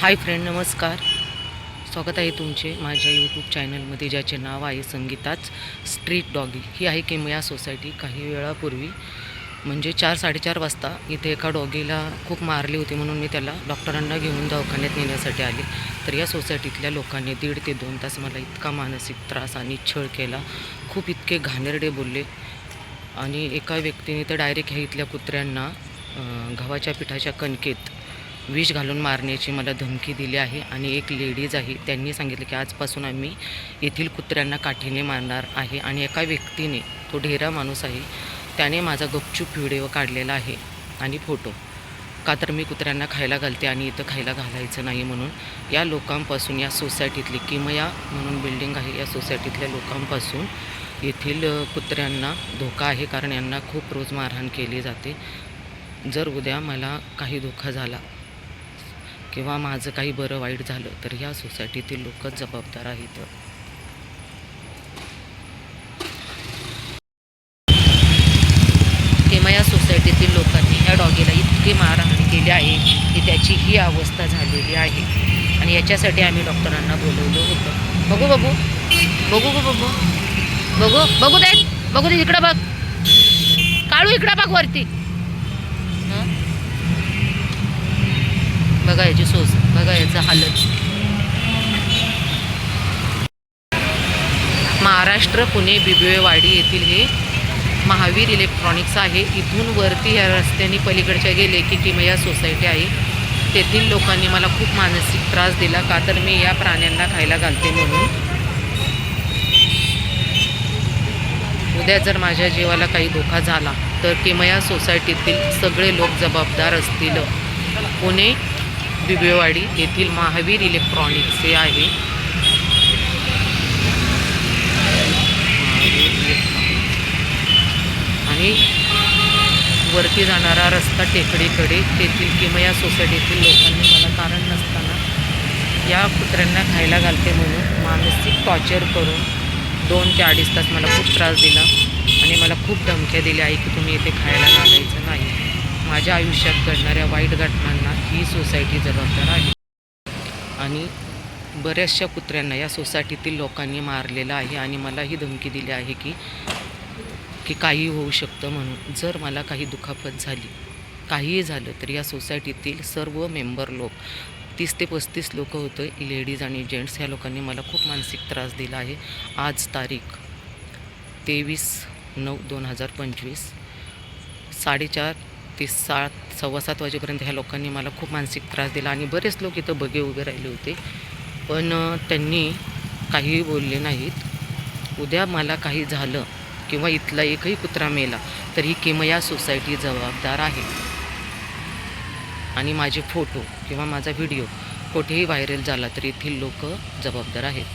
Hi friend नमस्कार. स्वागत आहे तुमचे माझ्या यूट्यूब चॅनलमध्ये ज्याचे नाव आहे संगीताच स्ट्रीट डॉगी. ही आहे किमया सोसायटी. काही वेळापूर्वी म्हणजे चार साडेचार वाजता इथे एका डॉगीला खूप मारली होती म्हणून मी त्याला डॉक्टरांना घेऊन दवाखान्यात नेण्यासाठी आले. तर या सोसायटीतल्या लोकांनी दीड ते दोन तास मला इतका मानसिक त्रास आणि छळ केला. खूप इतके घाणेरडे बोलले. आणि एका व्यक्तीने तर डायरेक्ट ह्या इथल्या कुत्र्यांना गव्हाच्या पिठाच्या कणकेत विष घालून मारण्याची मला धमकी दिली आहे आणि एक लेडीज आहे त्यांनी सांगितलं की आजपासून आम्ही येथील कुत्र्यांना काठीने मारणार आहे आणि एका व्यक्तीने तो ढेरा माणूस आहे त्याने माझा गपचूप व्हिडिओ काढलेला आहे आणि फोटो. का तर मी कुत्र्यांना खायला घालते आणि इथं खायला घालायचं नाही म्हणून या लोकांपासून या सोसायटीतली किमया म्हणून बिल्डिंग आहे या सोसायटीतल्या लोकांपासून येथील कुत्र्यांना धोका आहे कारण यांना खूप रोज मारहाण केली जाते. जर उद्या मला काही धोका झाला किंवा माझं काही बरं वाईट झालं तर ह्या सोसायटीतील लोकच जबाबदार आहेत. किमया सोसायटीतील लोकांनी ह्या डॉगीला इतकी मारहाण केली आहे की त्याची ही अवस्था झालेली आहे. आणि याच्यासाठी आम्ही डॉक्टरांना बोलवलं होतं. बघू बघू. बघू बघू बघू. बघू बघू दे बघू दे इकडं बघ. काळू इकडं बघ वरती. बघा याची सोस बघा याचं हालत. महाराष्ट्र पुणे बिबवेवाडी येथील हे महावीर इलेक्ट्रॉनिक्स आहे. इथून वरती या रस्त्याने पलीकडच्या गेले की किमया सोसायटी आहे. तेथील लोकांनी मला खूप मानसिक त्रास दिला. का तर मी या प्राण्यांना खायला घालते म्हणून. उद्या जर माझ्या जीवाला काही धोका झाला तर किमया सोसायटीतील सगळे लोक जबाबदार असतील. पुणे बिबेवाडी येथील महावीर इलेक्ट्रॉनिक्स हे आहे. आणि वरती जाणारा रस्ता टेकडीकडे तेथील किंवा या सोसायटीतील लोकांनी मला कारण नसताना या कुत्र्यांना खायला घालते म्हणून मानसिक टॉर्चर करून दोन ते अडीच तास मला खूप त्रास दिला आणि मला खूप धमक्या दिल्या आहे की तुम्ही इथे खायला घालायचं नाही. माझ्या आयुष्यात घडणाऱ्या वाईट घटनांना ही सोसायटी जबाबदार आहे. आणि बऱ्याचशा कुत्र्यांना या सोसायटीतील लोकांनी मारलेलं आहे आणि मला ही धमकी दिली आहे की की काही होऊ शकतं म्हणून. जर मला काही दुखापत झाली काहीही झालं तर या सोसायटीतील सर्व मेंबर लोक तीस ते पस्तीस लोक होतं लेडीज आणि जेंट्स ह्या लोकांनी मला खूप मानसिक त्रास दिला आहे. आज तारीख तेवीस नऊ दोन हजार पंचवीस साडेचार ते सात सव्वा सात वाजेपर्यंत ह्या लोकांनी मला खूप मानसिक त्रास दिला आणि बरेच लोक इथं बगे उभे राहिले होते. पण त्यांनी काहीही बोलले नाहीत. उद्या मला काही झालं किंवा इथला एकही कुत्रा मेला तर ही किमया सोसायटी जबाबदार आहे. आणि माझे फोटो किंवा माझा व्हिडिओ कुठेही व्हायरल झाला तर येथील लोक जबाबदार आहेत.